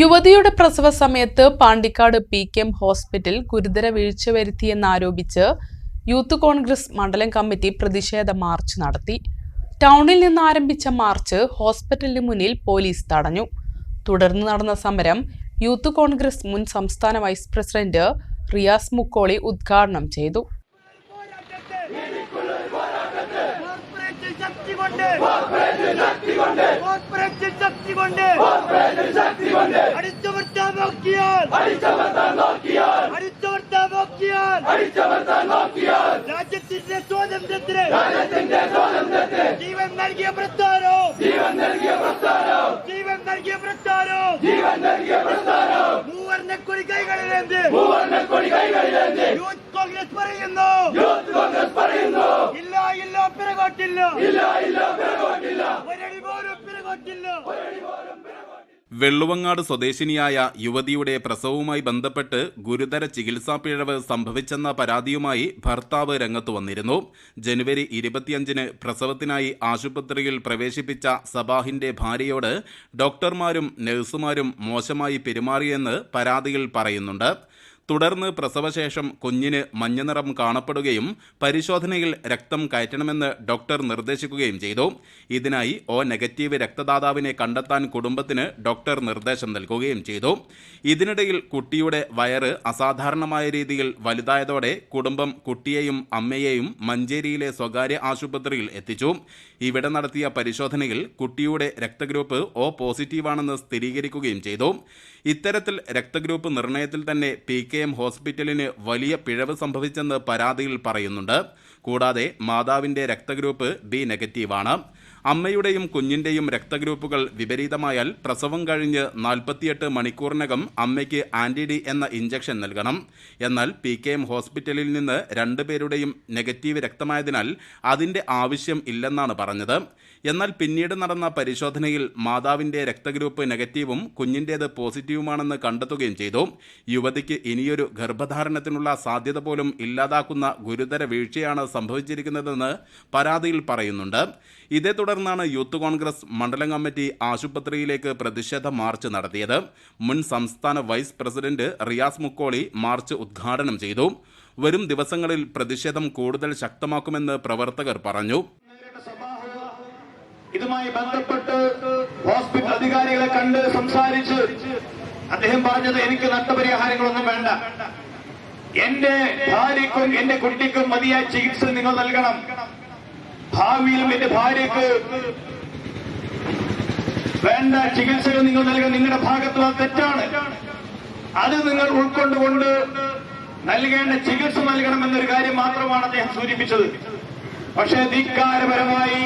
യുവതിയുടെ പ്രസവ സമയത്ത് Pandikkad P K M hospital ഗുരുതര വീഴ്ച വരുത്തിയെന്നാരോപിച്ച് യൂത്ത് കോൺഗ്രസ് മണ്ഡലം കമ്മിറ്റി പ്രതിഷേധ മാർച്ച് നടത്തി. ടൗണിൽ നിന്ന് ആരംഭിച്ച മാർച്ച് ഹോസ്പിറ്റലിന് മുന്നിൽ പോലീസ് തടഞ്ഞു. തുടർന്ന് നടന്ന സമരം യൂത്ത് കോൺഗ്രസ് മുൻ സംസ്ഥാന വൈസ് പ്രസിഡന്റ് റിയാസ് മുക്കോളി ഉദ്ഘാടനം ചെയ്തു. ശക്തി കൊണ്ട് കോർപ്പറേറ്റ് ശക്തി കൊണ്ട് അടിച്ചമർത്താൻ നോക്കിയാൽ. അടിച്ചമർത്താൻ നോക്കിയാൽ. രാജ്യത്തിന്റെ സ്വാതന്ത്ര്യത്തിന്. ജീവൻ നൽകിയ പ്രസ്ഥാനോ. ജീവൻ നൽകിയ പ്രസ്ഥാനോ. മൂവർണക്കൊടി കൈകളിലേന്ത്. യൂത്ത് കോൺഗ്രസ് പറയുന്നു. ഇല്ല ഇല്ല പിറകോട്ടില്ല. ഒരടി പോലും പിറകോട്ടില്ല. വെള്ളുവങ്ങാട് സ്വദേശിനിയായ യുവതിയുടെ പ്രസവവുമായി ബന്ധപ്പെട്ട് ഗുരുതര ചികിത്സാ പിഴവ് സംഭവിച്ചെന്ന പരാതിയുമായി ഭർത്താവ് രംഗത്തു വന്നിരുന്നു. ജനുവരി ഇരുപത്തിയഞ്ചിന് പ്രസവത്തിനായി ആശുപത്രിയിൽ പ്രവേശിപ്പിച്ച സബാഹിന്റെ ഭാര്യയോട് ഡോക്ടർമാരും നഴ്സുമാരും മോശമായി പെരുമാറിയെന്ന് പരാതിയിൽ പറയുന്നുണ്ട്. തുടർന്ന് പ്രസവശേഷം കുഞ്ഞിന് മഞ്ഞനിറം കാണപ്പെടുകയും പരിശോധനയിൽ രക്തം കയറ്റണമെന്ന് ഡോക്ടർ നിർദ്ദേശിക്കുകയും ചെയ്തു. ഇതിനായി ഒ നെഗറ്റീവ് രക്തദാതാവിനെ കണ്ടെത്താൻ കുടുംബത്തിന് ഡോക്ടർ നിർദ്ദേശം നൽകുകയും ചെയ്തു. ഇതിനിടയിൽ കുട്ടിയുടെ വയറ് അസാധാരണമായ രീതിയിൽ വലുതായതോടെ കുടുംബം കുട്ടിയെയും അമ്മയെയും മഞ്ചേരിയിലെ സ്വകാര്യ ആശുപത്രിയിൽ എത്തിച്ചു. ഇവിടെ നടത്തിയ പരിശോധനയിൽ കുട്ടിയുടെ രക്തഗ്രൂപ്പ് ഒ പോസിറ്റീവാണെന്ന് സ്ഥിരീകരിക്കുകയും ചെയ്തു. ഇത്തരത്തിൽ രക്തഗ്രൂപ്പ് നിർണയത്തിൽ തന്നെ പി കെ എം ഹോസ്പിറ്റലിന് വലിയ പിഴവ് സംഭവിച്ചെന്ന് പരാതിയിൽ പറയുന്നുണ്ട്. കൂടാതെ മാതാവിന്റെ രക്തഗ്രൂപ്പ് ബി നെഗറ്റീവാണ്. അമ്മയുടെയും കുഞ്ഞിന്റെയും രക്തഗ്രൂപ്പുകൾ വിപരീതമായാൽ പ്രസവം കഴിഞ്ഞ് നാൽപ്പത്തിയെട്ട് മണിക്കൂറിനകം അമ്മയ്ക്ക് ആന്റിഡി എന്ന ഇഞ്ചക്ഷൻ നൽകണം. എന്നാൽ പി കെ എം ഹോസ്പിറ്റലിൽ നിന്ന് രണ്ടുപേരുടെയും നെഗറ്റീവ് രക്തമായതിനാൽ അതിന്റെ ആവശ്യം ഇല്ലെന്നാണ് പറഞ്ഞത്. എന്നാൽ പിന്നീട് നടന്ന പരിശോധനയിൽ മാതാവിന്റെ രക്തഗ്രൂപ്പ് നെഗറ്റീവും കുഞ്ഞിന്റേത് പോസിറ്റീവുമാണെന്ന് കണ്ടെത്തുകയും ചെയ്തു. യുവതിക്ക് ഇനിയൊരു ഗർഭധാരണത്തിനുള്ള സാധ്യത പോലും ഇല്ലാതാക്കുന്ന ഗുരുതര വീഴ്ചയാണ് സംഭവിച്ചിരിക്കുന്നതെന്ന് പരാതിയിൽ പറയുന്നുണ്ട്. ഇതേ തുടർന്നാണ് യൂത്ത് കോൺഗ്രസ് മണ്ഡലം കമ്മിറ്റി ആശുപത്രിയിലേക്ക് പ്രതിഷേധ മാർച്ച് നടത്തിയത്. മുൻ സംസ്ഥാന vice president Riyas Mukkoli march ഉദ്ഘാടനം ചെയ്തു. വരും ദിവസങ്ങളിൽ പ്രതിഷേധം കൂടുതൽ ശക്തമാക്കുമെന്ന് പ്രവർത്തകർ പറഞ്ഞു. ഇതുമായി ബന്ധപ്പെട്ട് ഹോസ്പിറ്റൽ അധികാരികളെ കണ്ട് സംസാരിച്ച് അദ്ദേഹം പറഞ്ഞത് എനിക്ക് നഷ്ടപരിഹാരങ്ങളൊന്നും വേണ്ട. എന്റെ ഭാര്യക്കും എന്റെ കുട്ടിക്കും മതിയായ ചികിത്സ നിങ്ങൾ നൽകണം. ഭാവിയിലും എന്റെ ഭാര്യയ്ക്ക് വേണ്ട ചികിത്സകൾ നിങ്ങൾ നൽകുക. നിങ്ങളുടെ ഭാഗത്തുള്ള തെറ്റാണ്. അത് നിങ്ങൾ ഉൾക്കൊണ്ടുകൊണ്ട് നൽകേണ്ട ചികിത്സ നൽകണമെന്നൊരു കാര്യം മാത്രമാണ് അദ്ദേഹം സൂചിപ്പിച്ചത്. പക്ഷേ ധിക്കാരപരമായി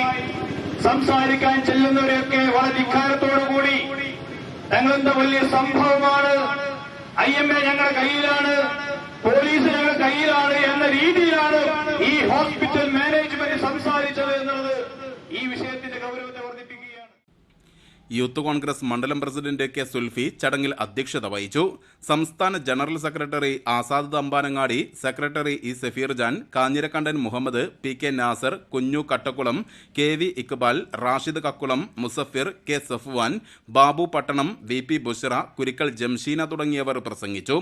സംസാരിക്കാൻ ചെല്ലുന്നവരെയൊക്കെ വളരെ ധിക്കാരത്തോടുകൂടി ഞങ്ങളെന്താ വലിയ സംഭവമാണ്? ഐ എം എ ഞങ്ങളുടെ കയ്യിലാണ് പോലീസ് ഞങ്ങളുടെ കയ്യിലാണ് എന്ന രീതിയിലാണ് ഈ വിഷയത്തിന്റെ ഗൗരവത്തെ വർദ്ധിപ്പിക്കുകയാണ് യൂത്ത് കോൺഗ്രസ് മണ്ഡലം പ്രസിഡന്റ് കെ സുൽഫി ചടങ്ങിൽ അധ്യക്ഷത വഹിച്ചു. സംസ്ഥാന general secretary Azad Thampanangadi secretary E Safeer Jan Kanjirakkandan Muhammad P K Nasar Kunju Kattakkulam K V Iqbal Rashid Kakkulam Musafir K Safwan Babu Pattanam V P Bushra Kurikkal Jamsheena തുടങ്ങിയവർ പ്രസംഗിച്ചു.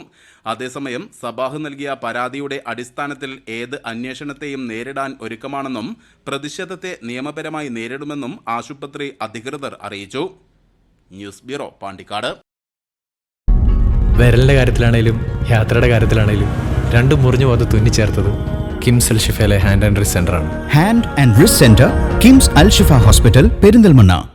അതേസമയം Sabah നൽകിയ പരാതിയുടെ അടിസ്ഥാനത്തിൽ ഏത് അന്വേഷണത്തെയും നേരിടാൻ ഒരുക്കമാണെന്നും പ്രതിഷേധത്തെ നിയമപരമായി നേരിടുമെന്നും ആശുപത്രി അധികൃതർ അറിയിച്ചു. News bureau Pandikkad. വിരലിന്റെ കാര്യത്തിലാണേലും യാത്രയുടെ കാര്യത്തിലാണേലും രണ്ടും മുറിഞ്ഞു പോകാതെ തുന്നിച്ചേർത്തത് കിംസ് അൽ ഷിഫയിലെ ഹാൻഡ് ആൻഡ് റിസ് ആണ്. Hand and wrist centre KIMS Al Shifa hospital Perinthalmanna.